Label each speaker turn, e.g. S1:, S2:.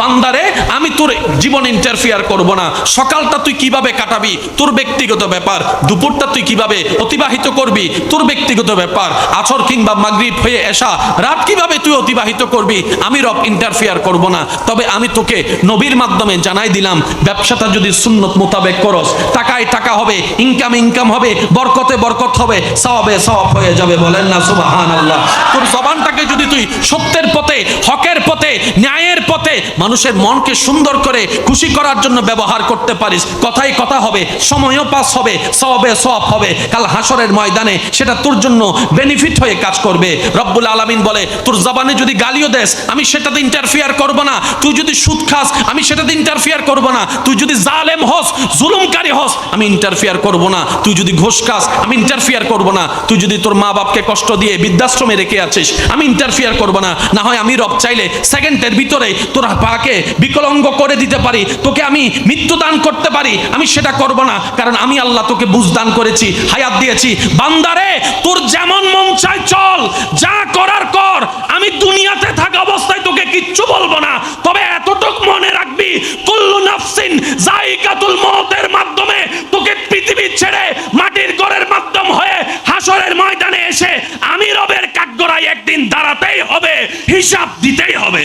S1: বান্দারে, আমি তোর জীবন ইন্টারফিয়ার করব না। সকালটা তুই কীভাবে কাটাবি? তোর ব্যক্তিগত ব্যাপার। দুপুরটা তুই কীভাবে অতিবাহিত করবি? তোর ব্যক্তিগত ব্যাপার। আছর কিংবা মাগরিব হয়ে এসা, রাত কীভাবে তুই অতিবাহিত করবি? আমি রব ইন্টারফিয়ার করব না। তবে আমি তোকে নবীর মাধ্যমে জানাই দিলাম, ব্যবসাটা যদি সুন্নত মোতাবেক করস, টাকায় টাকা হবে ইনকাম ইনকাম হবে, বরকতে বরকত হবে, সওয়াবে সওয়াব হয়ে যাবে, বলেন না সুবহান আল্লাহ তোর জবানটাকে যদি তুই সত্যের পথে, হকের পথে, ন্যায়ের পথে মানুষের মনকে সুন্দর করে খুশি করার জন্য ব্যবহার করতে পারিস, কথাই কথা হবে, সময়ও পাস হবে, সওয়াবে সওয়াব হবে। কাল হাসরের ময়দানে সেটা তোর জন্য বেনিফিট হয়ে কাজ করবে। রব্বুল আলামিন বলে, তোর জবানে যদি গালিও দেস, আমি সেটাতে ইন্টারফিয়ার করব না। তুই যদি সুদ খাস, আমি সেটাতে ইন্টারফিয়ার করব না। তুই যদি জালেম হস, জুলুমকারী হস, আমি ইন্টারফিয়ার করব না। তুই যদি ঘোষ খাস, আমি ইন্টারফিয়ার করব না। তুই যদি তোর মা বাপকে কষ্ট দিয়ে বৃদ্ধাশ্রমে রেখে আছিস আমি ইন্টারফিয়ার করব না। না হয় আমি রব চাইলে সেকেন্ডের ভিতরে তোর পাকে বিকলঙ্গ করে দিতে পারি, তোকে আমি মৃত্যু দান করতে পারি, আমি সেটা করব না, কারণ আমি আল্লাহ তোকে বুঝ দান করেছি, হায়াত দিয়েছি। বান্দারে, তোর যেমন মন চায় চল, যা করার কর, আমি দুনিয়াতে থাকা অবস্থায় তোকে কিচ্ছু বলব না। তবে এতটুক মনে রাখবি, কুল্লু নাফসিন জাইকাতুল মউতের মাধ্যমে তোকে পৃথিবী ছেড়ে মাটির ঘরের মাধ্যম হয়ে হাসরের ময়দানে এসে আমি রবের কাঠগড়ায় একদিন দাঁড়াতেই হবে হিসাব দিতেই হবে।